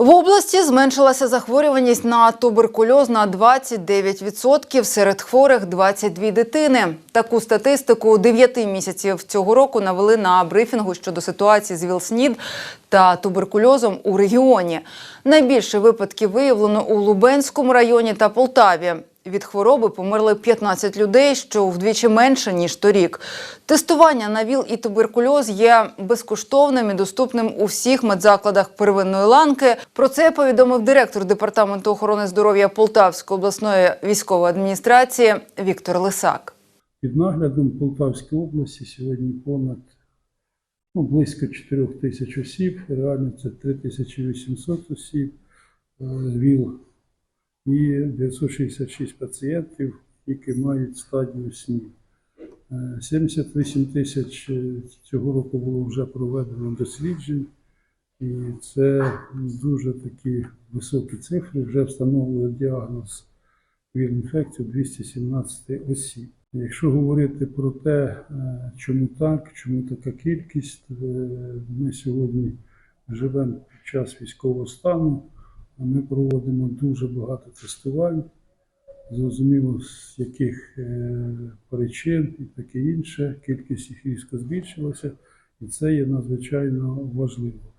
В області зменшилася захворюваність на туберкульоз на 29%, серед хворих 22 дитини. Таку статистику 9 місяців цього року навели на брифінгу щодо ситуації з ВІЛ-СНІД та туберкульозом у регіоні. Найбільше випадків виявлено у Лубенському районі та Полтаві. Від хвороби померли 15 людей, що вдвічі менше ніж торік. Тестування на ВІЛ і туберкульоз є безкоштовним і доступним у всіх медзакладах первинної ланки. Про це повідомив директор департаменту охорони здоров'я Полтавської обласної військової адміністрації Віктор Лисак. Під наглядом Полтавської області сьогодні понад ну, близько 4 тисяч осіб, реально це 3800 осіб, е, ВІЛ і 966 пацієнтів, які мають стадію СНІД. Е, 78 тисяч е, цього року було вже проведено досліджень, і це дуже такі високі цифри. Вже встановлено діагноз ВІЛ-інфекцію 217 осіб. Якщо говорити про те, е, чому так, чому така кількість, е, ми сьогодні живемо під час військового стану, ми проводимо дуже багато тестувань, зрозуміло, з яких е, причин і таке інше, кількість їх різко збільшилася, і це є надзвичайно важливо.